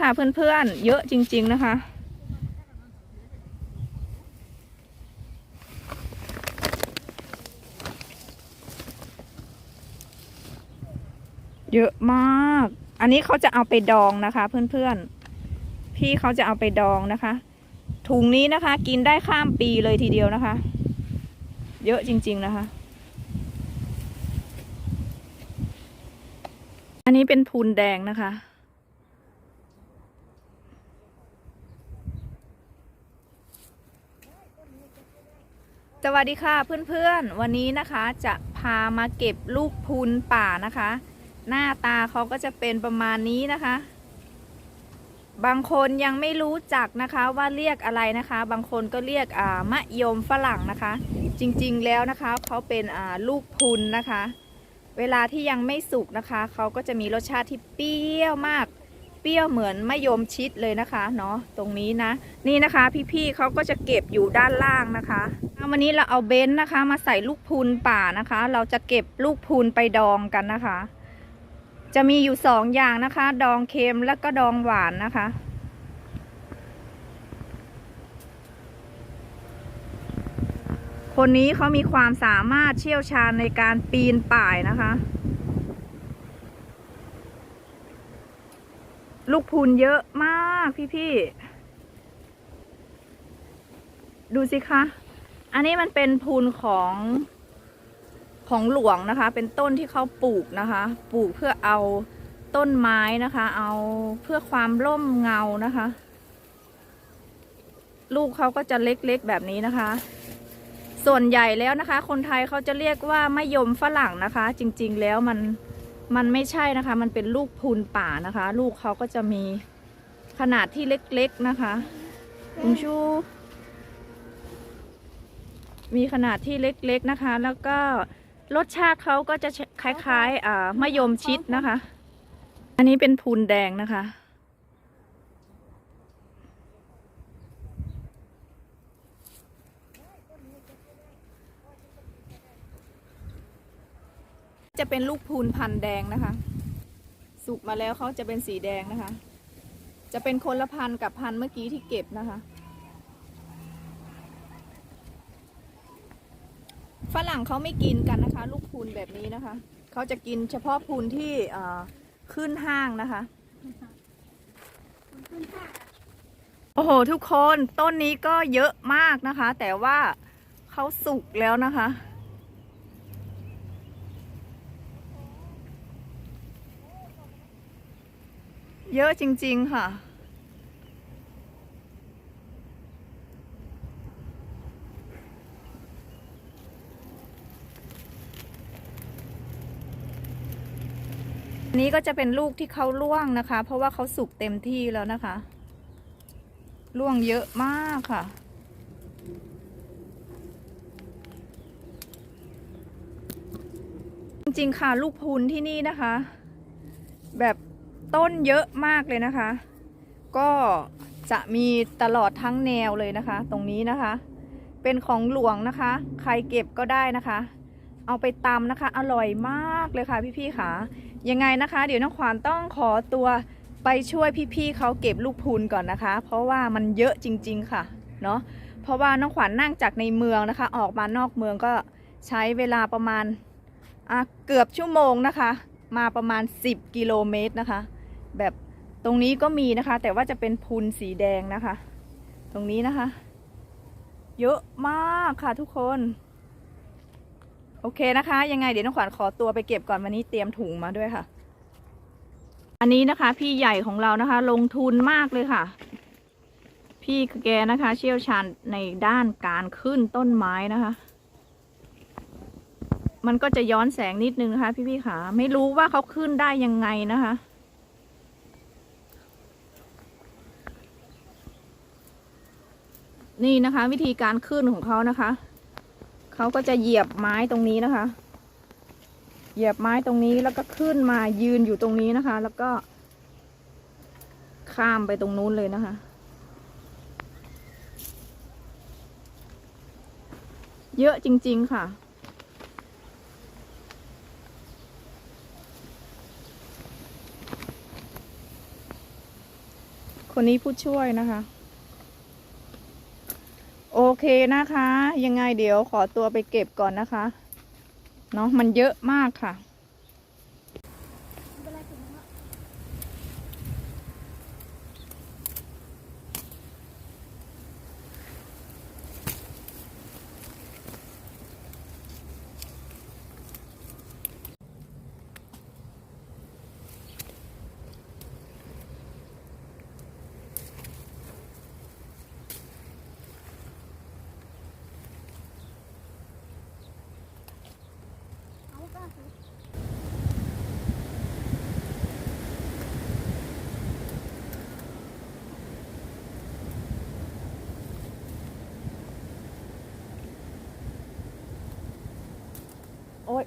ค่ะเพื่อนๆ เยอะจริง ๆ นะคะ เยอะมาก อันนี้เขาจะเอาไปดองนะคะ เพื่อนๆ พี่เขาจะเอาไปดองนะคะ ถุงนี้นะคะ กินได้ข้ามปีเลยทีเดียวนะคะ เยอะจริง ๆ นะคะอันนี้เป็นพูนแดงนะคะ สวัสดีค่ะเพื่อนๆ วันนี้นะคะจะพามาเก็บลูกพูนป่านะคะ หน้าตาเขาก็จะเป็นประมาณนี้นะคะ บางคนยังไม่รู้จักนะคะว่าเรียกอะไรนะคะ บางคนก็เรียกอ่ามะยมฝรั่งนะคะ จริงๆแล้วนะคะเขาเป็นอ่าลูกพูนนะคะ เวลาที่ยังไม่สุกนะคะเขาก็จะมีรสชาติที่เปรี้ยวมาก รี้ยวเหมือนมะยมชิดเลยนะคะเนาะตรงนี้นะนี่นะคะ พี่ๆเขาก็จะเก็บอยู่ด้านล่างนะคะวันนี้เราเอาเบนซ์นะคะ มาใส่ลูกพูนป่านะคะ เราจะเก็บลูกพูนไปดองกันนะคะ จะมีอยู่สองอย่างนะคะ ดองเค็มแล้วก็ดองหวานนะคะคนนี้เขามีความสามารถเชี่ยวชาญในการปีนป่ายนะคะ ลูก พูนเยอะมากพี่ๆ ดูสิคะ อันนี้มันเป็นพูนของของหลวงนะคะ เป็นต้นที่เขาปลูกนะคะ ปลูกเพื่อเอาต้นไม้นะคะ เอาเพื่อความร่มเงานะคะ ลูกเขาก็จะเล็กๆแบบนี้นะคะ ส่วนใหญ่แล้วนะคะ คนไทยเขาจะเรียกว่ามะยมฝรั่งนะคะ จริงๆแล้วมัน มันไม่ใช่นะคะ มันเป็นลูกพูนป่านะคะ ลูกเขาก็จะมีขนาดที่เล็กๆนะคะคุณชู มีขนาดที่เล็กๆนะคะ แล้วก็รสชาติเขาก็จะคล้ายๆมะยมชิดนะคะ อันนี้เป็นพูนแดงนะคะ จะเป็นลูกพูนพันธุ์แดงนะคะ สุกมาแล้วเขาจะเป็นสีแดงนะคะ จะเป็นคนละพันกับพันเมื่อกี้ที่เก็บนะคะ ฝรั่งเขาไม่กินกันนะคะ ลูกพูนแบบนี้นะคะ เขาจะกินเฉพาะพูนที่เอ่อขึ้นห้างนะคะโอ้โห ทุกคนต้นนี้ก็เยอะมากนะคะ แต่ว่าเขาสุกแล้วนะคะ เยอะจริง ๆ ค่ะ นี้ก็จะเป็นลูกที่เขาล่วงนะคะ เพราะว่าเขาสุกเต็มที่แล้วนะคะ ล่วงเยอะมากค่ะจริงๆค่ะลูกพูนที่นี่นะคะ แบบ ต้นเยอะมากเลยนะคะ ก็จะมีตลอดทั้งแนวเลยนะคะ ตรงนี้นะคะ เป็นของหลวงนะคะ ใครเก็บก็ได้นะคะ เอาไปตำนะคะ อร่อยมากเลยค่ะพี่ๆค่ะยังไงนะคะ เดี๋ยวน้องขวานต้องขอตัวไปช่วยพี่ๆเขาเก็บลูกพูนก่อนนะคะ เพราะว่ามันเยอะจริง ๆค่ะเนาะเพราะว่าน้องขวัญนั่งจากในเมืองนะคะ ออกมานอกเมืองก็ใช้เวลาประมาณเกือบชั่วโมงนะคะ มาประมาณ 10 กิโลเมตรนะคะ แบบตรงนี้ก็มีนะคะ แต่ว่าจะเป็นพูนสีแดงนะคะ ตรงนี้นะคะ เยอะมากค่ะทุกคน โอเคนะคะ ยังไงเดี๋ยวน้องขวัญขอตัวไปเก็บก่อนวันนี้เตรียมถุงมาด้วยค่ะ อันนี้นะคะ พี่ใหญ่ของเรานะคะ ลงทุนมากเลยค่ะ พี่แกนะคะ เชี่ยวชาญในด้านการขึ้นต้นไม้นะคะมันก็จะย้อนแสงนิดนึงนะคะ พี่ๆค่ะไม่รู้ว่าเขาขึ้นได้ยังไงนะคะ นี่นะคะ วิธีการขึ้นของเขานะคะ เขาก็จะเหยียบไม้ตรงนี้นะคะ เหยียบไม้ตรงนี้แล้วก็ขึ้นมายืนอยู่ตรงนี้นะคะ แล้วก็ ข้ามไปตรงนู้นเลยนะคะ เยอะจริง ๆค่ะคนนี้ผู้ช่วยนะคะ โอเคนะคะ ยังไงเดี๋ยวขอตัวไปเก็บก่อนนะคะ เนาะมันเยอะมากค่ะ โอ๊ย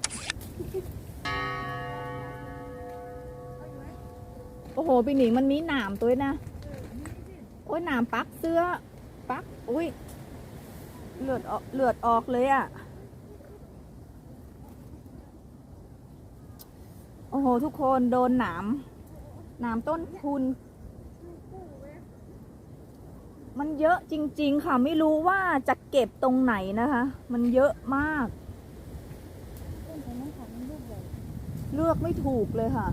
โอ้โหพี่หนิงมันมีหนามตัวนะ โอ้ยหนามปักเสื้อ ปัก อุ้ยเลือดออกเลือดออกเลยอะ่ะ โอ้โห ทุกคนโดนหนามหนามต้นทุนมันเยอะจริง ๆ ค่ะ ไม่รู้ว่าจะเก็บตรงไหนนะคะ มันเยอะมาก เลือกไม่ถูกเลยค่ะ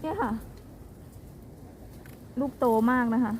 เนี่ยค่ะ ลูกโตมากนะคะ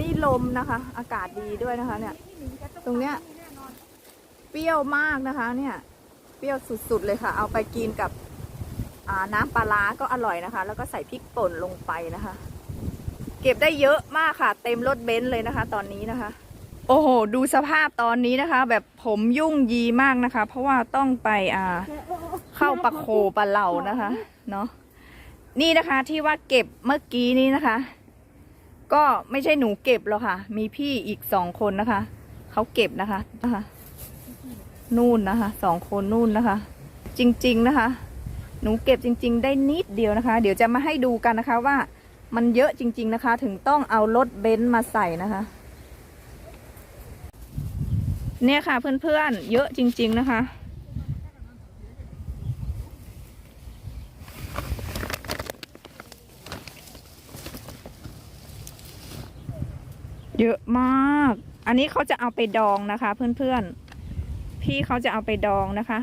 นี้ลมนะคะ อากาศดีด้วยนะคะ เนี่ย ตรงเนี้ย เปรี้ยวมากนะคะ เนี่ย เปรี้ยวสุดๆเลยค่ะ เอาไปกินกับน้ำปลาร้าก็อร่อยนะคะ แล้วก็ใส่พริกป่นลงไปนะคะ เก็บได้เยอะมากค่ะ เต็มรถเบนซ์เลยนะคะ ตอนนี้นะคะ โอ้โห ดูสภาพตอนนี้นะคะ แบบผมยุ่งยีมากนะคะ เพราะว่าต้องไปอ่าเข้าปะโคปะเหล่านะคะ เนาะนี่นะคะที่ว่าเก็บเมื่อกี้นี้นะคะ ก็ไม่ใช่หนูเก็บหรอกค่ะ มีพี่อีกสองคนนะคะ เขาเก็บนะคะนะคะ นู่นนะคะสองคนนู่นนะคะ จริง ๆนะคะ หนูเก็บจริง ๆ ได้นิดเดียวนะคะ เดี๋ยวจะมาให้ดูกันนะคะว่ามันเยอะจริง ๆนะคะ ถึงต้องเอารถเบนซ์มาใส่นะคะ เนี่ยค่ะเพื่อนๆเยอะจริง ๆนะคะ เยอะมาก อันนี้เขาจะเอาไปดองนะคะ เพื่อนๆ พี่เขาจะเอาไปดองนะคะ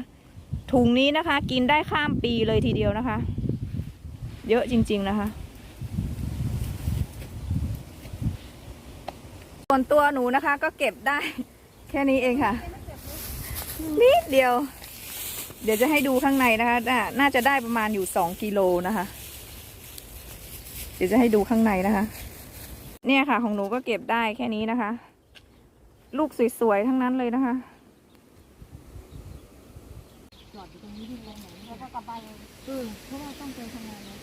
ถุงนี้นะคะ กินได้ข้ามปีเลยทีเดียวนะคะ เยอะจริง ๆ นะคะส่วนตัวหนูนะคะ ก็เก็บได้แค่นี้เองค่ะ นิดเดียว เดี๋ยวจะให้ดูข้างในนะคะ น่าน่าจะได้ประมาณอยู่สองกิโลนะคะ เดี๋ยวจะให้ดูข้างในนะคะ เนี่ยค่ะ ของหนูก็เก็บได้แค่นี้นะคะ ลูกสวยๆทั้งนั้นเลยนะคะจอดอยู่ตรงนี้ที่ลงไหนแล้วก็กลับบ้านเลยเออเพราะว่าต้องไปทำงานนะ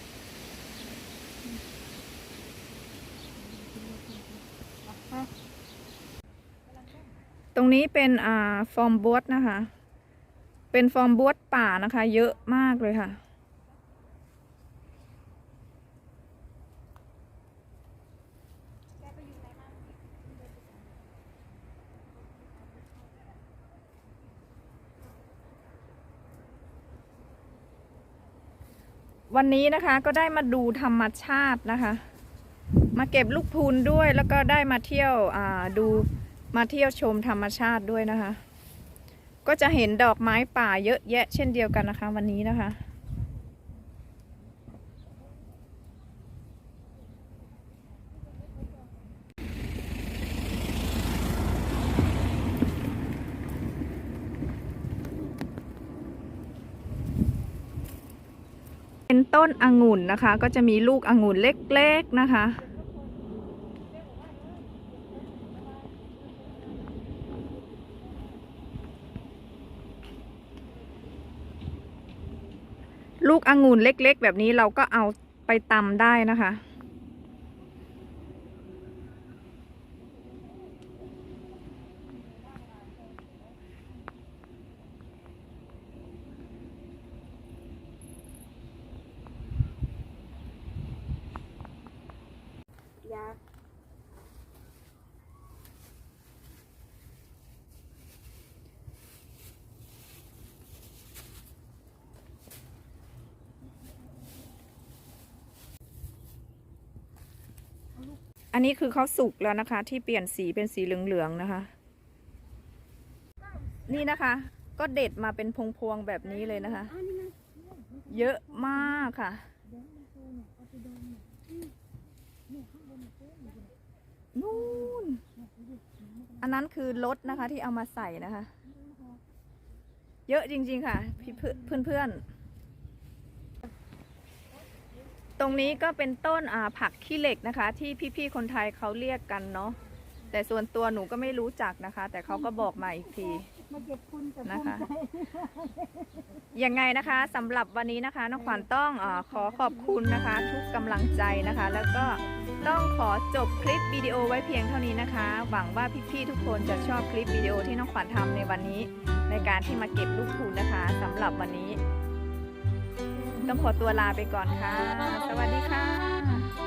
ตรงนี้เป็นอ่าฟอร์มบวสนะคะ เป็นฟอร์มบวสป่านะคะ เยอะมากเลยค่ะ วันนี้นะคะก็ได้มาดูธรรมชาตินะคะ มาเก็บลูกพูนด้วยแล้วก็ได้มาเที่ยวดูมาเที่ยวชมธรรมชาติด้วยนะคะ ก็จะเห็นดอกไม้ป่าเยอะแยะเช่นเดียวกันนะคะ วันนี้นะคะ ต้นองุ่นนะคะ ก็จะมีลูกองุ่นเล็กๆนะคะ ลูกองุ่นเล็กๆ แบบนี้เราก็เอาไปตำได้นะคะ อันนี้คือเขาสุกแล้วนะคะ ที่เปลี่ยนสีเป็นสีเหลืองๆนะคะ นี่นะคะ ก็เด็ดมาเป็นพวงๆแบบนี้เลยนะคะ เยอะมากค่ะ นู่น อันนั้นคือรสนะคะที่เอามาใส่นะคะ เยอะจริงๆค่ะ เพื่อนๆ ตรงนี้ก็เป็นต้นอ่าผักขี้เหล็กนะคะ ที่พี่ๆคนไทยเขาเรียกกันเนาะแต่ส่วนตัวหนูก็ไม่รู้จักนะคะ แต่เขาก็บอกมาอีกทีมาเก็บคุณแต่ภูนะมิคะใจยังไงนะคะสำหรับวันนี้นะคะน้องขวัญต้องอาขอขอบคุณนะคะ ทุกกำลังใจนะคะ แล้วก็ต้องขอจบคลิปวิดีโอไว้เพียงเท่านี้นะคะ หวังว่าพี่ๆทุกคนจะชอบคลิปวิดีโอที่น้องขวัญทำในวันนี้ ในการที่มาเก็บลูกทูนนะคะสำหรับวันนี้ ต้องขอตัวลาไปก่อนค่ะ สวัสดีค่ะ